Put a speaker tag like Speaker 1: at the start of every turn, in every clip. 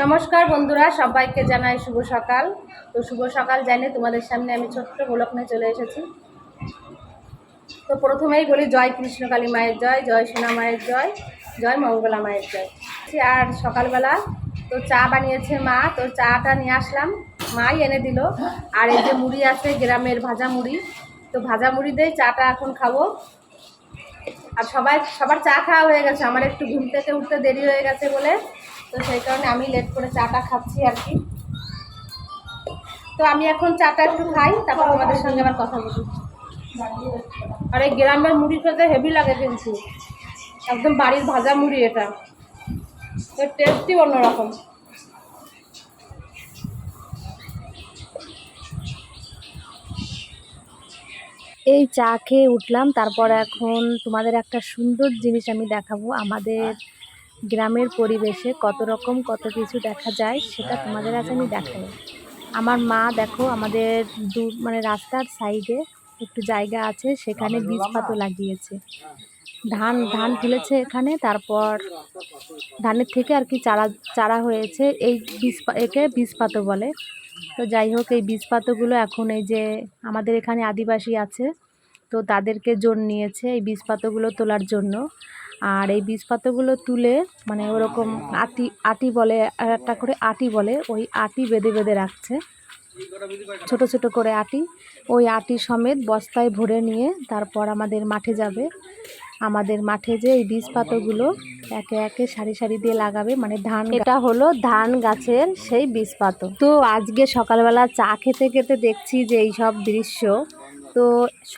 Speaker 1: নমস্কার বন্ধুরা, সবাইকে জানাই শুভ সকাল। তো শুভ সকাল জানে তোমাদের সামনে আমি ছোট্ট গোলক নিয়ে চলে এসেছি। তো প্রথমেই বলি, জয় কৃষ্ণকালী মায়ের জয় জয় সোনা মায়ের জয় জয় মঙ্গলা মায়ের জয়। আর সকালবেলা তো চা বানিয়েছে মা, তো চাটা নিয়ে আসলাম। মাই এনে দিল। আর এই যে মুড়ি আছে, গ্রামের ভাজা মুড়ি, তো ভাজা মুড়ি দিয়ে চাটা এখন খাব। আর সবাই, সবার চা খাওয়া হয়ে গেছে। আমার একটু ঘুম থেকে উঠতে দেরি হয়ে গেছে বলে। তো সেই কারণে আমি লেট করে চাটা খাচ্ছি আর কি। তো আমি এখন চাটা একটু খাই, তারপর তোমাদের সঙ্গে আবার কথা বলি। আর এই গ্রামের মুড়ি খেতে হেভি লাগে কিন্তু। একদম বাড়ির ভাজা মুড়ি এটা। এর টেস্টই অন্যরকম। এই চা খেয়ে উঠলাম। তারপর এখন তোমাদের একটা সুন্দর জিনিস আমি দেখাবো। আমাদের গ্রামের পরিবেশে কত রকম কত কিছু দেখা যায় সেটা তোমাদের কাছে আমি দেখাই আমার মা দেখো আমাদের দু মানে রাস্তার সাইডে একটু জায়গা আছে সেখানে বীজ পাতো লাগিয়েছে। ধান ধান তুলেছে এখানে তারপর ধানের থেকে আর কি চারা চারা হয়েছে। এই বীজ একে বীজ পাতো বলে। তো যাই হোক, এই বীজ পাতাগুলো এখন এই যে আমাদের এখানে আদিবাসী আছে, তো তাদেরকে জোর নিয়েছে এই বীজ পাতাগুলো তোলার জন্য। আর এই বীজ পাতাগুলো তুলে মানে ওরকম আটি আটি বলে, আর একটা করে আটি বলে, ওই আটি বেঁধে বেঁধে রাখছে। ছোট ছোট করে আটি, ওই আটি সমেত বস্তায় ভরে নিয়ে তারপর আমাদের মাঠে যাবে। আমাদের মাঠে যে এই বীজ পাতাগুলো একে একে সারি সারি দিয়ে লাগাবে মানে ধান এটা হলো ধান গাছের সেই বীজ পাতো। তো আজকে সকালবেলা চা খেতে খেতে দেখছি যে এই সব দৃশ্য। তো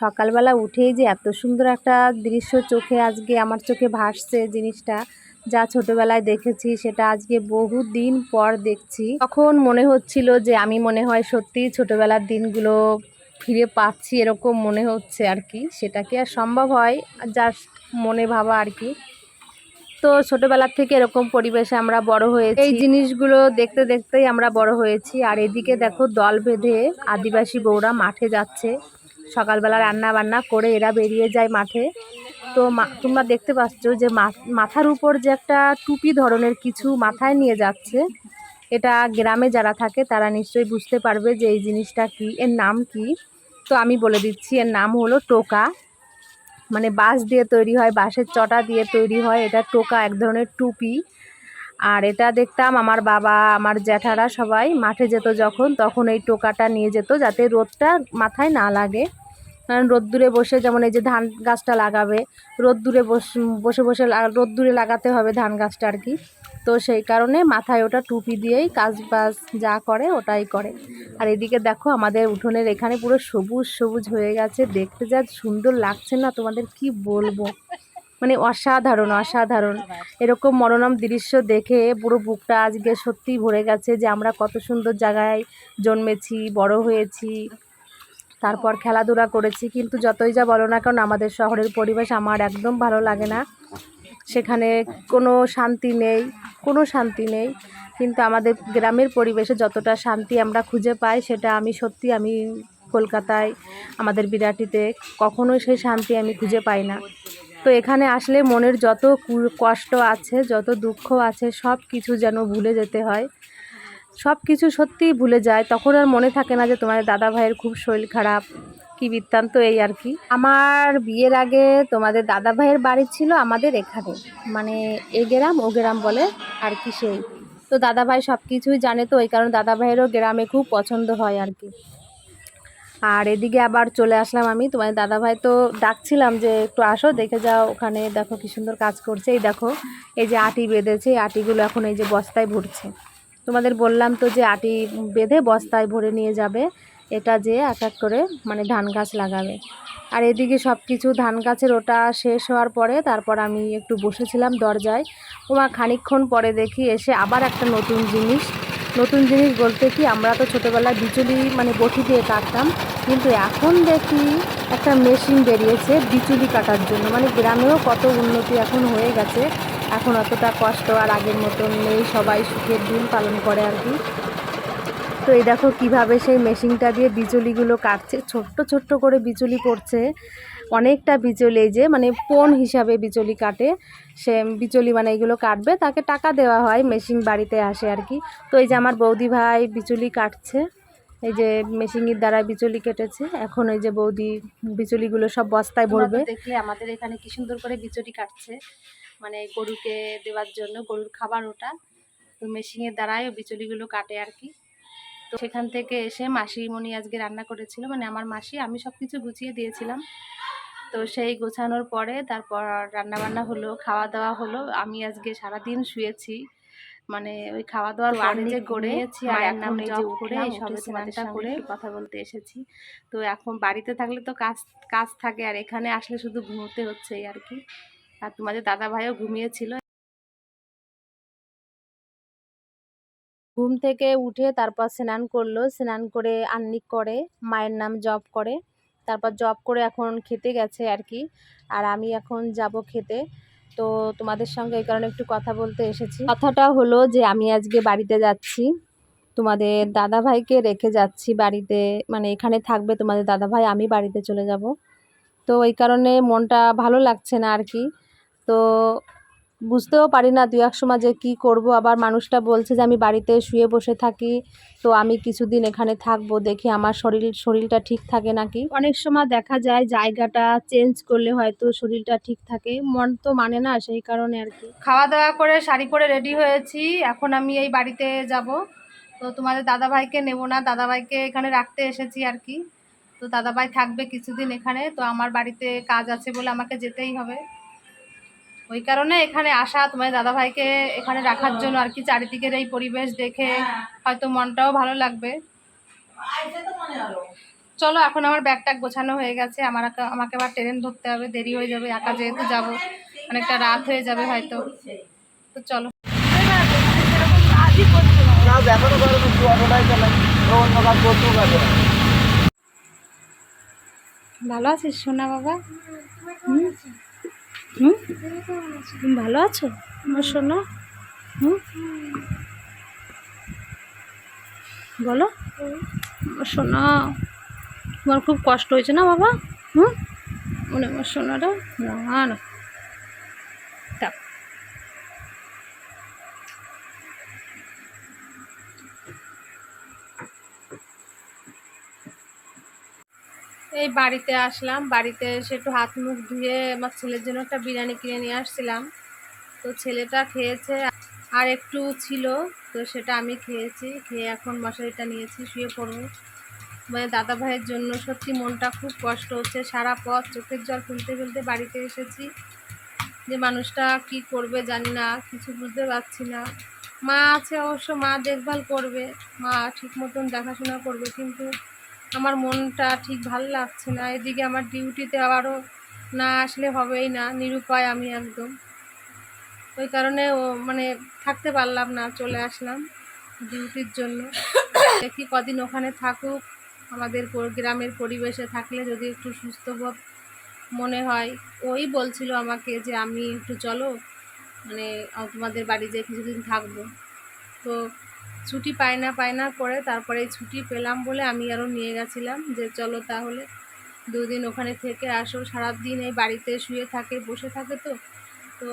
Speaker 1: সকালবেলা উঠেই যে এত সুন্দর একটা দৃশ্য চোখে আজকে আমার চোখে ভাসছে জিনিসটা যা ছোটবেলায় দেখেছি সেটা আজকে বহু দিন পর দেখছি। তখন মনে হচ্ছিল যে আমি মনে হয় সত্যিই ছোটবেলার দিনগুলো ফিরে পাচ্ছি এরকম মনে হচ্ছে আর কি। সেটা কি আর সম্ভব হয়? জাস্ট মনে ভাবা আর কি। তো ছোটোবেলার থেকে এরকম পরিবেশে আমরা বড় হয়েছি। এই জিনিসগুলো দেখতে দেখতেই আমরা বড় হয়েছি। আর এদিকে দেখো দল বেঁধে আদিবাসী বউরা মাঠে যাচ্ছে। সকালবেলা রান্না বান্না করে এরা বেরিয়ে যায় মাঠে। তো তোমরা দেখতে পাচ্ছ যে মাথার উপর যে একটা টুপি ধরনের কিছু মাথায় নিয়ে যাচ্ছে। এটা গ্রামে যারা থাকে, তারা নিশ্চয়ই বুঝতে পারবে যে এই জিনিসটা কি, এর নাম কি। তো আমি বলে দিচ্ছি, এর নাম হলো টোকা। মানে বাঁশ দিয়ে তৈরি হয়, বাঁশের চটা দিয়ে তৈরি হয়। এটা টোকা, এক ধরনের টুপি। আর এটা দেখতাম আমার বাবা, আমার জ্যাঠারা সবাই মাঠে যেত যখন, তখন এই টোকাটা নিয়ে যেত যাতে রোদটা মাথায় না লাগে। কারণ রোদ্দুরে বসে যেমন এই যে ধান গাছটা লাগাবে, রোদ্দুরে বস- বসে রোদ্দুরে লাগাতে হবে ধান গাছটা আর কি। তো সেই কারণে মাথায় ওটা টুপি দিয়েই কাজ বাজ যা করে ওটাই করে। আর এদিকে দেখো আমাদের উঠোনের এখানে পুরো সবুজ সবুজ হয়ে গেছে। দেখতে যা সুন্দর লাগছে না, তোমাদের কি বলব? মানে অসাধারণ অসাধারণ। এরকম মনোরম দৃশ্য দেখে পুরো বুকটা আজকে সত্যিই ভরে গেছে যে আমরা কত সুন্দর জায়গায় জন্মেছি, বড় হয়েছি। তারপর খেলাধুলা করেছি, কিন্তু যতই যা বলো না কারণ আমাদের শহরের পরিবেশ আমার একদম ভালো লাগে না। সেখানে কোনো শান্তি নেই, কোনো শান্তি নেই। কিন্তু আমাদের গ্রামের পরিবেশে যতটা শান্তি আমরা খুঁজে পাই, সেটা আমি সত্যি আমি কলকাতায়, আমাদের বিরাটিতে কখনোই সেই শান্তি আমি খুঁজে পাই না। তো এখানে আসলে মনের যত কষ্ট আছে, যত দুঃখ আছে সব কিছু যেন ভুলে যেতে হয়। সব কিছু সত্যিই ভুলে যায়। তখন আর মনে থাকে না যে তোমাদের দাদা ভাইয়ের খুব শরীর খারাপ। কি বৃত্তান্ত এই আর কি। আমার বিয়ের আগে তোমাদের দাদা ভাইয়ের বাড়ি ছিল আমাদের এখানে। মানে এ গ্রাম, ও গ্রাম বলে আর কি সেই। তো দাদা ভাই সব কিছুই জানে তো, ওই কারণে দাদা ভাইয়েরও গ্রামে খুব পছন্দ হয় আর কি। আর এদিকে আবার চলে আসলাম আমি। তোমার দাদা ভাই তো ডাকছিলাম যে, একটু আসো, দেখে যাও ওখানে। দেখো কি সুন্দর কাজ করছে। এই দেখো, এই যে আটি বেঁধেছে। আটিগুলো এখন এই যে বস্তায় ভরছে। তোমাদের বললাম তো যে আটি বেঁধে বস্তায় ভরে নিয়ে যাবে। এটা যে এক এক করে মানে ধান গাছ লাগাবে। আর এদিকে সব কিছু ধান গাছের ওটা শেষ হওয়ার পরে তারপর আমি একটু বসেছিলাম দরজায়। ওমা খানিকক্ষণ পরে দেখি এসে আবার একটা নতুন জিনিস। নতুন জিনিস বলতে কি, আমরা তো ছোটোবেলায় বিচুলি মানে বটি দিয়ে কাটতাম। কিন্তু এখন দেখি একটা মেশিন বেরিয়েছে বিচুলি কাটার জন্য। মানে গ্রামেও কত উন্নতি এখন হয়ে গেছে। এখন অতটা কষ্ট আর আগের মতন নেই, সবাই সুখের দিন পালন করে আর কি। তো এই দেখো কীভাবে সেই মেশিনটা দিয়ে বিচুলিগুলো কাটছে, ছোট্ট ছোট্ট করে বিচুলি পড়ছে,
Speaker 2: অনেকটা এই যে মানে পোন হিসাবে বিচলি কাটে, সে বিচলি মানে এগুলো কাটবে, তাকে টাকা দেওয়া হয়, মেশিন বাড়িতে আসে আর কি। তো এই যে আমার বৌদি ভাই বিচুলি কাটছে। এই যে মেশিনের দ্বারা বিচুলি কেটেছে। এখন এই যে বৌদি বিচুলিগুলো সব বস্তায় ভরবে। দেখলে আমাদের এখানে কি সুন্দর করে বিচলি কাটছে। মানে গরুকে দেওয়ার জন্য গরুর খাবার ওটা। তো মেশিনের দ্বারাই বিচুলিগুলো কাটে আর কি। তো সেখান থেকে এসে মাসিমণি আজকে রান্না করেছিল। মানে আমার মাসি আমি সব কিছু গুছিয়ে দিয়েছিলাম। তো সেই গোছানোর পরে তারপর রান্না বান্না হলো খাওয়া দাওয়া হলো। আমি আজকে সারাদিন শুয়েছি। মানে ওই খাওয়া দাওয়ার যে করেছি আর এখন এই যে করে সবে স্নানটা করে কথা বলতে এসেছি। তো এখন বাড়িতে থাকলে তো কাজ কাজ থাকে আর এখানে আসলে শুধু ঘুমোতে হচ্ছে আর কি। আর তোমাদের দাদা ভাইও ঘুমিয়েছিল। ঘুম থেকে উঠে তারপর স্নান করল। স্নান করে আন্নিক করে মায়ের নাম জপ করে। তারপর জব করে এখন খেতে গেছে আর কি। আর আমি এখন যাব খেতে। তো তোমাদের সঙ্গে এই কারণে একটু কথা বলতে এসেছি। কথাটা হলো যে আমি আজকে বাড়িতে যাচ্ছি, তোমাদের দাদা ভাইকে রেখে যাচ্ছি বাড়িতে মানে এখানে থাকবে তোমাদের দাদা ভাই আমি বাড়িতে চলে যাব। তো এই কারণে মনটা ভালো লাগছে না আর কি। তো বুঝতেও পারি না দু এক সময় যে কী করব। আবার মানুষটা বলছে যে আমি বাড়িতে শুয়ে বসে থাকি, তো আমি কিছুদিন এখানে থাকব, দেখি আমার শরীর, শরীরটা ঠিক থাকে নাকি? অনেক সময় দেখা যায় জায়গাটা চেঞ্জ করলে হয়তো শরীরটা ঠিক থাকে, মন তো মানে না সেই কারণে আর কি। খাওয়া দাওয়া করে শাড়ি পরে রেডি হয়েছি, এখন আমি এই বাড়িতে যাব। তো তোমাদের দাদাভাইকে নেব না, দাদাভাইকে এখানে রাখতে এসেছি আর কি। তো দাদাভাই থাকবে কিছুদিন এখানে, তো আমার বাড়িতে কাজ আছে বলে আমাকে যেতেই হবে। ওই কারণে এখানে আসা তোমার দাদাভাইকে এখানে রাখার জন্য আর কি চারিদিকের এই পরিবেশ দেখে হয়তো মনটাও ভালো লাগবে। চলো, এখন আমার ব্যাগ ট্যাগ গোছানো হয়ে গেছে। আমার আমাকে আবার ট্রেন ধরতে হবে, দেরি হয়ে যাবে, একা যেহেতু যাব, অনেকটা রাত হয়ে যাবে হয়তো। তো চলো। ভালো আছিস সোনা বাবা? হুম? ভালো আছো? আমার শোনো। হুম? বলো। আমার তোমার খুব কষ্ট হয়েছে না বাবা? হুম? মনে আমার শোনাটা? না না। এই বাড়িতে আসলাম। বাড়িতে এসে একটু হাত মুখ ধুয়ে আমার ছেলের জন্য একটা বিরিয়ানি কিনে নিয়ে আসছিলাম। তো ছেলেটা খেয়েছে আর একটু ছিল, তো সেটা আমি খেয়েছি। খেয়ে এখন মশারিটা নিয়েছি, শুয়ে পড়ব। মানে দাদা ভাইয়ের জন্য সত্যি মনটা খুব কষ্ট হচ্ছে। সারা পথ চোখের জল ফেলতে ফেলতে বাড়িতে এসেছি। যে মানুষটা কি করবে জানি না, কিছু বুঝতে পারছি না। মা আছে অবশ্য, মা দেখভাল করবে। মা ঠিক মতন দেখাশোনা করবে, কিন্তু আমার মনটা ঠিক ভালো লাগছে না। এদিকে আমার ডিউটিতে আবারও না আসলে হবেই না, নিরুপায় আমি একদম। ওই কারণে ও মানে থাকতে পারলাম না, চলে আসলাম ডিউটির জন্য। দেখি কদিন ওখানে থাকুক, আমাদের গ্রামের পরিবেশে থাকলে যদি একটু সুস্থ মনে হয়। ওই বলছিল আমাকে যে, আমি একটু চলো মানে তোমাদের বাড়ি যেয়ে কিছুদিন থাকব। তো ছুটি পায় না পায় না করে তারপরে ছুটি পেলাম বলে আমি আরও নিয়ে গেছিলাম যে চলো তাহলে দুদিন ওখানে থেকে আসো। সারাদিন এই বাড়িতে শুয়ে থাকে, বসে থাকে তো। তো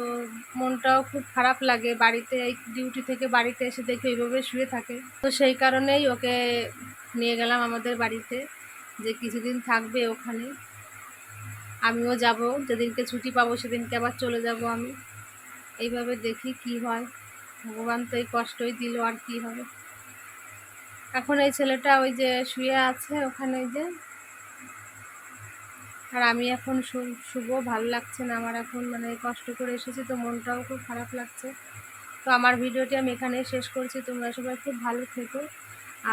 Speaker 2: মনটাও খুব খারাপ লাগে বাড়িতে, এই ডিউটি থেকে বাড়িতে এসে দেখে এইভাবে শুয়ে থাকে। তো সেই কারণেই ওকে নিয়ে গেলাম আমাদের বাড়িতে যে কিছুদিন থাকবে ওখানে। আমিও যাব, যেদিনকে ছুটি পাবো সেদিনকে আবার চলে যাব আমি। এইভাবে দেখি কি হয়। ভগবান তো এই কষ্টই দিল আর কি হবে? এখন এই ছেলেটা ওই যে শুয়ে আছে ওখানে যে। আর আমি এখন শুভ ভালো লাগছে না আমার এখন মানে কষ্ট করে এসেছি তো মনটাও খুব খারাপ লাগছে। তো আমার ভিডিওটি আমি এখানে শেষ করছি, তোমরা সবাই খুব ভালো থেকো।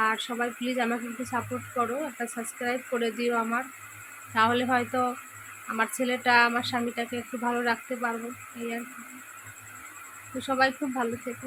Speaker 2: আর সবাই প্লিজ আমাকে একটু সাপোর্ট করো, একটা সাবস্ক্রাইব করে দিও আমার। তাহলে হয়তো আমার ছেলেটা, আমার স্বামীটাকে একটু ভালো রাখতে পারব, এই আর কি। তো সবাই খুব ভালো থেকো।